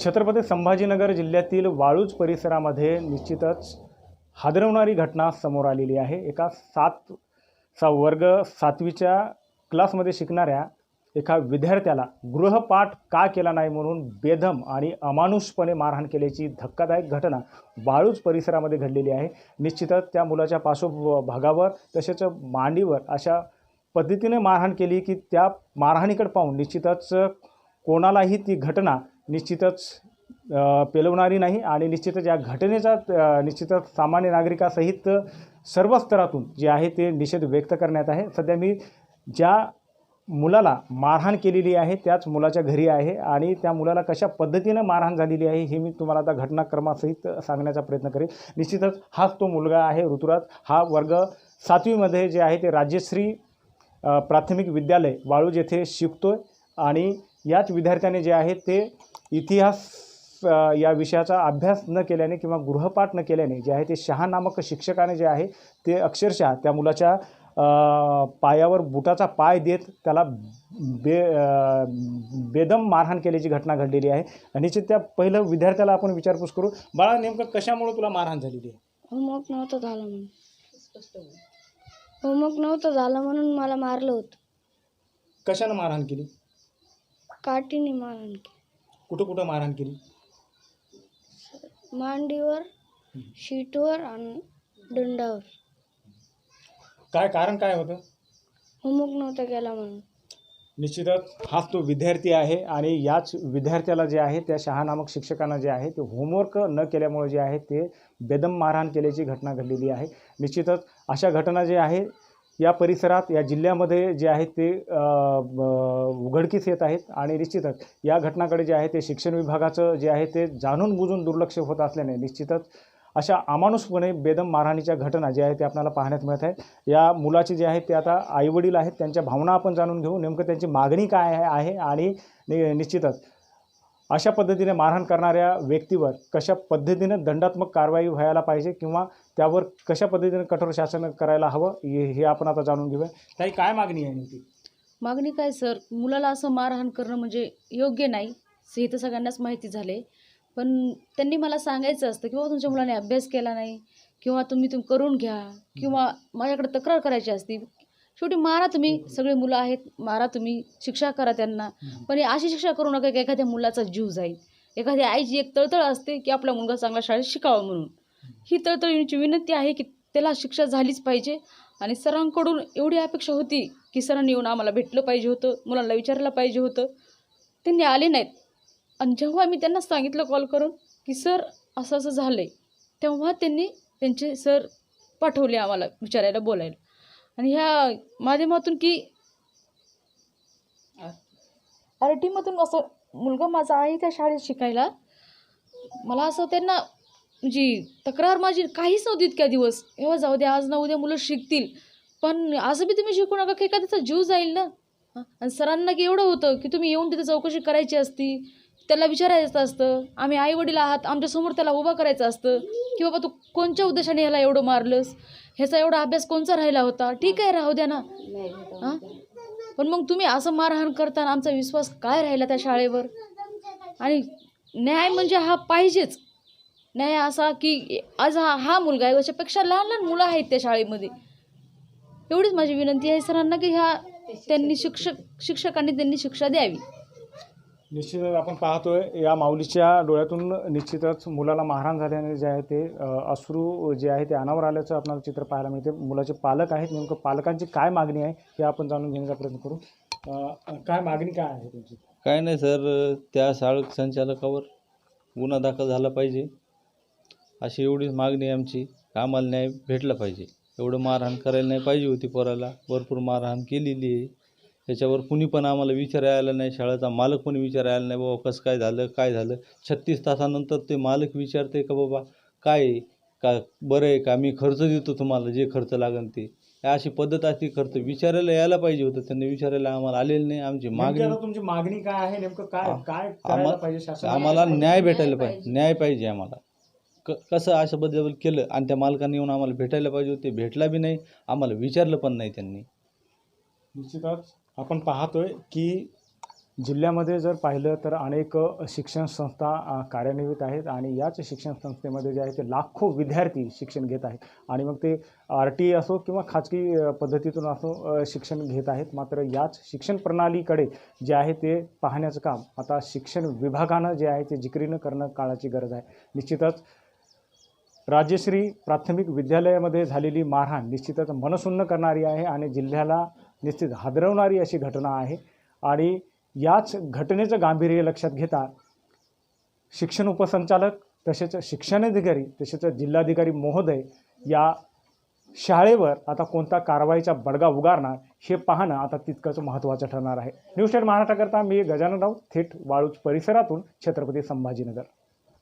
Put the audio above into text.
छत्रपती संभाजीनगर जिल्ह्यातील वाळूज परिसरामध्ये निश्चितच हादरवणारी घटना समोर आलेली आहे. एका सात सा वर्ग सातवीच्या क्लासमध्ये शिकणाऱ्या एका विद्यार्थ्याला गृहपाठ का केला नाही म्हणून बेदम आणि अमानुषपणे मारहाण केल्याची धक्कादायक घटना वाळूज परिसरामध्ये घडलेली आहे. निश्चितच त्या मुलाच्या पार्श्वभागावर तसेच मांडीवर अशा पद्धतीने मारहाण केली की त्या मारहाणीकडे पाहून निश्चितच कोणालाही ती घटना निश्चितच पेलवणारी नाही आणि निश्चितच या घटनेचा निश्चितच सामान्य नागरिकासहित सर्व स्तरातून जे आहे ते निषेध व्यक्त करण्यात आहे. सध्या मी ज्या मुलाला मारहाण केलेली आहे त्याच मुलाच्या घरी आहे आणि त्या मुलाला कशा पद्धतीनं मारहाण झालेली आहे हे मी तुम्हाला आता घटनाक्रमासहित सांगण्याचा प्रयत्न करेन. निश्चितच हाच तो मुलगा आहे ऋतुराज. हा वर्ग सातवीमध्ये जे आहे ते राज्यश्री प्राथमिक विद्यालय वाळूज येथे आहे आणि याच विद्यार्थ्याने जे आहे ते इतिहास या विषयाचा अभ्यास न केल्याने किंवा गृहपाठ न केल्याने जे आहे ते शहा नामक शिक्षकाने जे आहे ते अक्षरशः त्या मुलाच्या पायावर बुटाचा पाय देत त्याला बे बेदम मारहाण केल्याची घटना घडलेली आहे. निश्चित त्या पहिलं विद्यार्थ्याला आपण विचारपूस करू बाळा नेमकं कशामुळे तुला मारहाण झालेली आहे? होमवर्क नव्हतं झालं म्हणून. होमवर्क नव्हतं झालं म्हणून मला मारलं होतं. कशानं मारहाण केली? काठीने मारण कुठं कुठं मारहाण केली? मांडीवर शीटवर आणि दंडावर. काय कारण काय होतं? होमवर्क नव्हता केला म्हणून. निश्चितच हाच तो विद्यार्थी आहे आणि याच विद्यार्थ्याला जे आहे त्या शहा नामक शिक्षकांना जे आहे ते होमवर्क न केल्यामुळे जे आहे ते बेदम मारहाण केल्याची घटना घडलेली आहे. निश्चितच अशा घटना जे आहे या परिसरात या जिल्ह्यामध्ये जे आहेत ते ब- उघडकीस येत आहेत आणि निश्चितच या घटनाकडे जे आहे ते शिक्षण विभागाचं जे आहे ते जाणून बुजून दुर्लक्ष होत असल्याने निश्चितच अशा अमानुषपणे बेदम मारहाणीच्या घटना ज्या आहेत ते आपल्याला पाहण्यात मिळत आहेत. या मुलाचे जे आहेत ते आता आईवडील आहेत त्यांच्या भावना आपण जाणून घेऊ. नेमकं त्यांची मागणी काय आहे आहे आणि नि निश्चितच अशा पद्धतीने मारहाण करणाऱ्या व्यक्तीवर कशा पद्धतीने दंडात्मक कारवाई व्हायला पाहिजे किंवा त्यावर कशा पद्धतीने कठोर शासन करायला हवं हे हे आपण आता जाणून घेऊया. ताई काय मागणी आहे नेमकी? मागणी काय सर? मुलाला असं मारहाण करणं म्हणजे योग्य नाही हे तर सगळ्यांनाच माहिती झाले पण त्यांनी मला सांगायचं असतं किंवा तुमच्या मुलाने अभ्यास केला नाही किंवा तुम्ही तुम्ही करून घ्या किंवा माझ्याकडे तक्रार करायची असती शेवटी मारा तुम्ही सगळे मुलं आहेत मारा तुम्ही शिक्षा करा त्यांना. पण हे अशी शिक्षा करू नका की एखाद्या मुलाचा जीव जाईल. एखाद्या आईची एक तळतळ असते की आपला मुलगा चांगला शाळेत शिकावा म्हणून. ही तळतळीची विनंती आहे की त्याला शिक्षा झालीच पाहिजे. आणि सरांकडून एवढी अपेक्षा होती की सरांनी येऊन आम्हाला भेटलं पाहिजे होतं मुलांना विचारायला पाहिजे होतं. त्यांनी आले नाहीत. आणि जेव्हा मी त्यांना सांगितलं कॉल करून की सर असं असं झालं आहे तेव्हा त्यांनी त्यांचे सर पाठवले आम्हाला विचारायला बोलायला. आणि ह्या माध्यमातून की आर टीमधून असं मुलगा माझा आहे त्या शाळेत शिकायला. मला असं त्यांना म्हणजे तक्रार माझी काहीच नव्हती इतक्या दिवस. एव्हा जाऊ द्या आज ना उद्या मुलं शिकतील. पण असं बी तुम्ही शिकू नका की एखाद्याचा जीव जाईल ना. आणि सरांना की एवढं होतं की तुम्ही येऊन तिथे चौकशी करायची असती. त्याला विचारायचं असतं. आम्ही आई वडील आहात आमच्यासमोर त्याला उभा करायचं असतं की बाबा तू कोणत्या उद्देशाने ह्याला एवढं मारलंस? ह्याचा एवढा अभ्यास कोणचा राहिला होता? ठीक आहे राहू द्या ना. हां? पण मग तुम्ही असं मारहाण करताना आमचा विश्वास काय राहिला त्या शाळेवर? आणि न्याय म्हणजे हा पाहिजेच. न्याय असा की आज हा हा मुलगा आहे याच्यापेक्षा लहान लहान मुलं आहेत त्या शाळेमध्ये. एवढीच माझी विनंती आहे सरांना की ह्या त्यांनी शिक्षक शिक्षकांनी त्यांनी शिक्षा द्यावी. निश्चितच आपण पाहतोय या माऊलीच्या डोळ्यातून निश्चितच मुलाला मारहाण झाल्याने जे आहे ते अश्रू जे आहे ते अनावर आल्याचं आपल्याला चित्र पाहायला मिळते. मुलाचे पालक आहेत नेमकं पालकांची काय मागणी आहे हे आपण जाणून घेण्याचा प्रयत्न करू. अ, काय मागणी काय आहे तुमची? काय नाही सर त्या शाळक संचालकावर गुन्हा दाखल झाला पाहिजे. अशी एवढीच मागणी आहे आमची कामाला आम्हाला न्याय भेटला पाहिजे. एवढं मारहाण करायला नाही पाहिजे होती पोराला. भरपूर मारहाण केलेली आहे. त्याच्यावर कुणी पण आम्हाला विचारायला नाही शाळेचा मालक पण विचारायला नाही बाबा कसं काय झालं काय झालं? छत्तीस तासानंतर ते मालक विचारते का बाबा काय? का बरं आहे का? मी खर्च देतो तुम्हाला जे खर्च लागेल ते. अशी पद्धत असती खर्च विचारायला यायला पाहिजे होतं त्यांनी विचारायला आम्हाला आलेलं नाही आमची मागणी तुमची मागणी काय आहे? नेमकं काय काय करायला पाहिजे? आम्हाला न्याय भेटायला पाहिजे. न्याय पाहिजे आम्हाला. क कसं अशा बद्दल केलं आणि त्या मालकाने येऊन आम्हाला भेटायला पाहिजे होते भेटला बी नाही आम्हाला विचारलं पण नाही त्यांनी. निश्चितच. आपण पाहतोय की जिल्ह्यामध्ये जर पाहिलं तर अनेक शिक्षण संस्था कार्यान्वित आहेत आणि याच शिक्षण संस्थेमध्ये जे आहे ते लाखो विद्यार्थी शिक्षण घेत आहेत. आणि मग ते आर टी असो किंवा खाजगी पद्धतीतून असो शिक्षण घेत आहेत. मात्र याच शिक्षण प्रणालीकडे जे आहे ते पाहण्याचं काम आता शिक्षण विभागानं जे आहे ते जिकरीनं करणं काळाची गरज आहे. निश्चितच राज्यश्री प्राथमिक विद्यालयामध्ये झालेली मारहाण निश्चितच मनसुन्न करणारी आहे आणि जिल्ह्याला निश्चित हादरवणारी अशी घटना आहे. आणि याच घटनेचं गांभीर्य लक्षात घेता शिक्षण उपसंचालक तसेच शिक्षणाधिकारी तसेच जिल्हाधिकारी महोदय या शाळेवर आता कोणता कारवाईचा बडगा उगारणार हे पाहणं आता तितकंच महत्त्वाचं ठरणार आहे. न्यूज स्टेट महाराष्ट्राकरता मी गजानन राऊत थेट वाळूज परिसरातून छत्रपती संभाजीनगर.